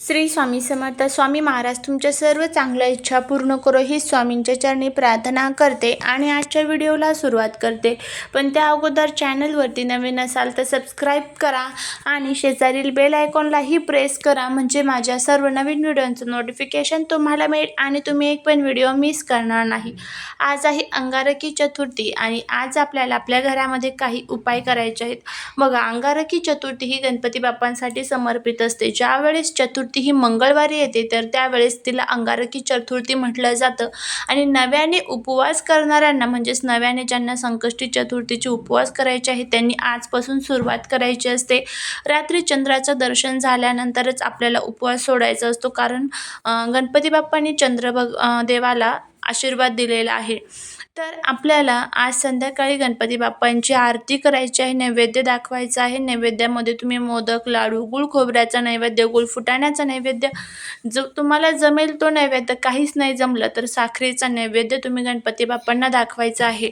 श्री स्वामी समर्थ. स्वामी महाराज तुमच्या सर्व चांगल्या इच्छा पूर्ण करो ही स्वामींच्या चरणी प्रार्थना करते आणि आजच्या व्हिडिओला सुरुवात करते. पण त्या अगोदर चॅनलवरती नवीन असाल तर सबस्क्राईब करा आणि शेजारील बेल आयकॉनलाही प्रेस करा म्हणजे माझ्या सर्व नवीन व्हिडिओंचं नोटिफिकेशन तुम्हाला मिळेल आणि तुम्ही एक पण व्हिडिओ मिस करणार नाही. आज आहे अंगारकी चतुर्थी आणि आज आपल्याला आपल्या घरामध्ये काही उपाय करायचे आहेत. बघा अंगारकी चतुर्थी ही गणपती बाप्पांसाठी समर्पित असते. ज्यावेळेस चतुर्थी ही मंगळवारी येते तर त्यावेळेस तिला अंगारकी चतुर्थी म्हटलं जातं. आणि नव्याने उपवास करणाऱ्यांना म्हणजेच नव्याने ज्यांना संकष्टी चतुर्थीचे उपवास करायचे आहे त्यांनी आजपासून सुरुवात करायची असते. रात्री चंद्राचं दर्शन झाल्यानंतरच आपल्याला उपवास सोडायचा असतो. कारण गणपती बाप्पांनी चंद्र भग देवाला आशीर्वाद दिलेला आहे. तर आपल्याला आज संध्याकाळी गणपती बाप्पांची आरती करायची आहे नैवेद्य दाखवायचा आहे. नैवेद्यामध्ये तुम्ही मोदक लाडू गुळ खोबऱ्याचा नैवेद्य गुळ फुटाण्याचा नैवेद्य. जो तुम्हाला जमेल तो नैवेद्य. काहीच नाही जमलं तर साखरेचा नैवेद्य तुम्ही गणपती बाप्पांना दाखवायचा आहे.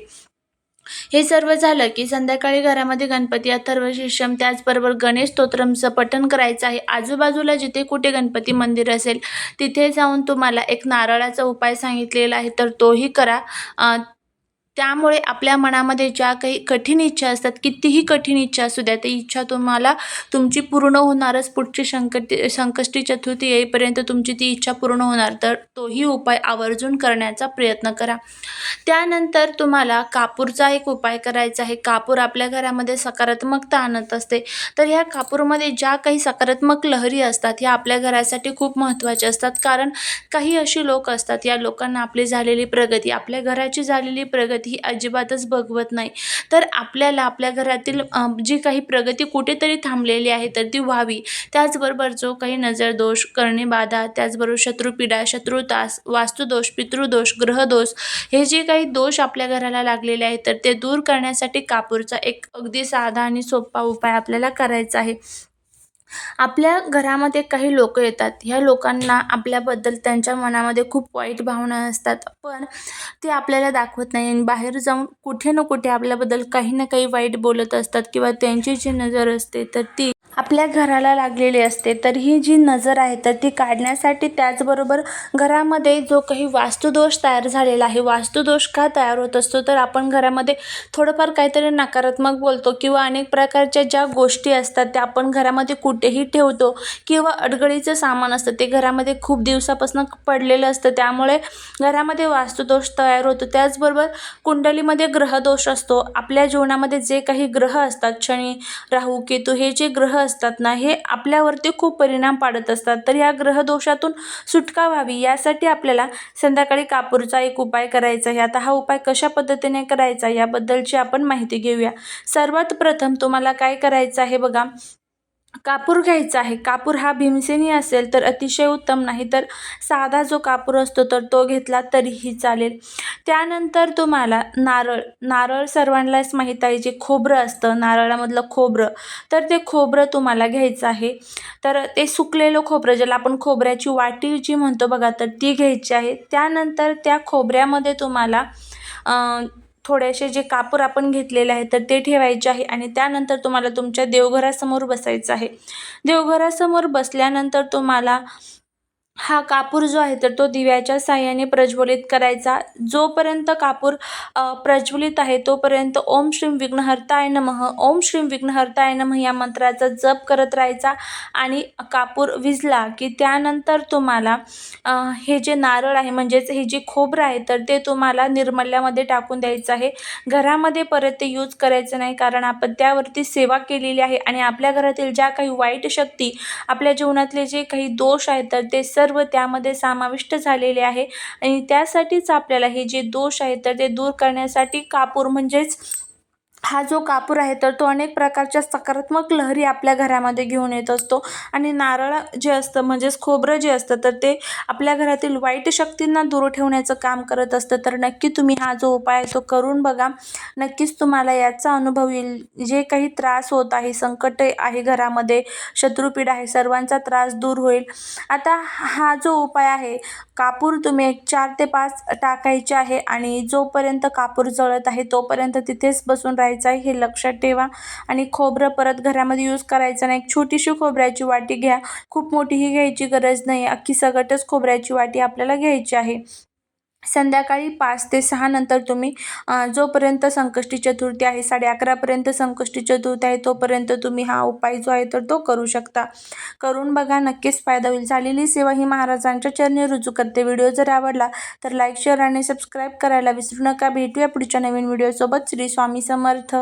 हे सर्व झालं की संध्याकाळी घरामध्ये गणपती अथर्व शिष्यम त्याचबरोबर गणेश स्तोत्रमचं पठण करायचं आहे. आजूबाजूला जिथे कुठे गणपती मंदिर असेल तिथे जाऊन तुम्हाला एक नारळाचा उपाय सांगितलेला आहे तर तोही करा. त्यामुळे आपल्या मनामध्ये ज्या काही कठीण इच्छा असतात कितीही कठीण इच्छा असू द्या ती इच्छा तुम्हाला तुमची पूर्ण होणारच. पुढची संकट संकष्टी चतुर्थी येईपर्यंत तुमची ती इच्छा पूर्ण होणार. तर तोही उपाय आवर्जून करण्याचा प्रयत्न करा. त्यानंतर तुम्हाला कापूरचा एक उपाय करायचा आहे. कापूर आपल्या घरामध्ये सकारात्मकता आणत असते. तर ह्या कापूरमध्ये ज्या काही सकारात्मक लहरी असतात ह्या आपल्या घरासाठी खूप महत्त्वाच्या असतात. कारण काही अशी लोक असतात या लोकांना आपली झालेली प्रगती आपल्या घराची झालेली प्रगती ही अजिबातच बघवत नाही. तर आपल्याला आपल्या घरातील जी काही प्रगती कुठेतरी थांबलेली आहे तर ती व्हावी. त्याचबरोबर जो काही नजर दोष करणे बाधा त्याचबरोबर शत्रुपीडा शत्रुतास वास्तुदोष पितृदोष ग्रहदोष हे जे काही दोष आपल्या घराला लागलेले आहेत तर ते दूर करण्यासाठी कापूरचा एक अगदी साधा आणि सोपा उपाय आपल्याला करायचा आहे. आपल्या घरामध्ये काही लोक येतात. ह्या लोकांना आपल्याबद्दल त्यांच्या मनामध्ये खूप वाईट भावना असतात. पण ते आपल्याला दाखवत नाही आणि बाहेर जाऊन कुठे ना कुठे आपल्याबद्दल काही ना काही वाईट बोलत असतात किंवा त्यांची जी नजर असते तर ती आपल्या घराला लागलेली असते. तर ही जी नजर आहे तर ती काढण्यासाठी त्याचबरोबर घरामध्ये जो काही वास्तुदोष तयार झालेला आहे वास्तुदोष का तयार होत असतो तर आपण घरामध्ये थोडंफार काहीतरी नकारात्मक बोलतो किंवा अनेक प्रकारच्या ज्या गोष्टी असतात त्या आपण घरामध्ये कुठेही ठेवतो किंवा अडगळीचं सामान असतं ते घरामध्ये खूप दिवसापासून पडलेलं असतं. त्यामुळे घरामध्ये वास्तुदोष तयार होतो. त्याचबरोबर कुंडलीमध्ये ग्रहदोष असतो. आपल्या जीवनामध्ये जे काही ग्रह असतात शनी राहू केतू हे जे ग्रह असतात ना हे आपल्यावरती खूप परिणाम पाडत असतात. तर या ग्रहदोषातून सुटका व्हावी यासाठी आपल्याला संध्याकाळी कापूरचा एक उपाय करायचा आहे. आता हा उपाय कशा पद्धतीने करायचा याबद्दलची आपण माहिती घेऊया. सर्वात प्रथम तुम्हाला काय करायचं आहे बघा कापूर घ्यायचा आहे. कापूर हा भीमसेनी असेल तर अतिशय उत्तम नाही तर साधा जो कापूर असतो तर तो घेतला तरीही चालेल. त्यानंतर तुम्हाला नारळ. नारळ सर्वांनाच माहीत आहे जे खोबरं असतं नारळामधलं खोबरं. तर ते खोबरं तुम्हाला घ्यायचं आहे. तर ते सुकलेलं खोबरं ज्याला आपण खोबऱ्याची वाटी जी म्हणतो बघा तर ती घ्यायची आहे. त्यानंतर त्या खोबऱ्यामध्ये तुम्हाला थोडेसे जे कापूर आपण घेतलेले आहे तर ते ठेवायचे आहे आणि त्यानंतर तुम्हाला तुमच्या देवघरासमोर बसायचं आहे. देवघरासमोर बसल्यानंतर तुम्हाला हा कापूर जो आहे तर तो दिव्याच्या साह्याने प्रज्वलित करायचा. जोपर्यंत कापूर प्रज्वलित आहे तोपर्यंत ओम श्रीम विघ्नहर्ताय नमः. ओम श्रीम विघ्नहर्ताय नमः या मंत्राचा जप करत राहायचा आणि कापूर विझला की त्यानंतर तुम्हाला हे जे नारळ आहे म्हणजेच हे जे खोबरं आहे तर ते तुम्हाला निर्मल्यामध्ये टाकून द्यायचं आहे. घरामध्ये परत ते यूज करायचं नाही कारण आपण त्यावरती सेवा केलेली आहे आणि आपल्या घरातील ज्या काही वाईट शक्ती आपल्या जीवनातले जे काही दोष आहेत तर ते सर्व त्यामध्ये समाविष्ट झालेले आहे. आणि त्यासाठीच आपल्याला हे जे दोष आहेत तर ते दूर करण्यासाठी कापूर म्हणजेच हा जो कापूर आहे तर तो अनेक प्रकारच्या सकारात्मक लहरी आपल्या घरामध्ये घेऊन येत असतो. आणि नारळ जे असतं म्हणजेच खोबरं जे असतं तर ते आपल्या घरातील वाईट शक्तींना दूर ठेवण्याचं काम करत असतं. तर नक्की तुम्ही हा जो उपाय आहे तो करून बघा. नक्कीच तुम्हाला याचा अनुभव येईल. जे काही त्रास होत आहे संकट आहे घरामध्ये शत्रुपीड आहे सर्वांचा त्रास दूर होईल. आता हा जो उपाय आहे कापूर तुम्ही एक चार ते पाच टाकायचे आहे आणि जोपर्यंत कापूर जळत आहे तोपर्यंत तिथेच बसून राहायचं करायचा आहे हे लक्षात ठेवा. आणि खोबरं परत घरामध्ये यूज करायचं नाही. एक छोटीशी खोबऱ्याची वाटी घ्या. खूप मोठीही घ्यायची गरज नाही. अख्खी सगटच खोबऱ्याची वाटी आपल्याला घ्यायची आहे. संध्याकाळी पाच ते सहा नंतर तुम्ही जोपर्यंत संकष्टी चतुर्थी आहे साडे अकरापर्यंत संकष्टी चतुर्थी आहे तोपर्यंत तुम्ही हा उपाय जो आहे तर तो करू शकता. करून बघा नक्कीच फायदा होईल. झालेली सेवा ही महाराजांच्या चरणी रुजू करते. व्हिडिओ जर आवडला तर लाईक शेअर आणि सबस्क्राईब करायला विसरू नका. भेटूया पुढच्या नवीन व्हिडिओसोबत. श्री स्वामी समर्थ.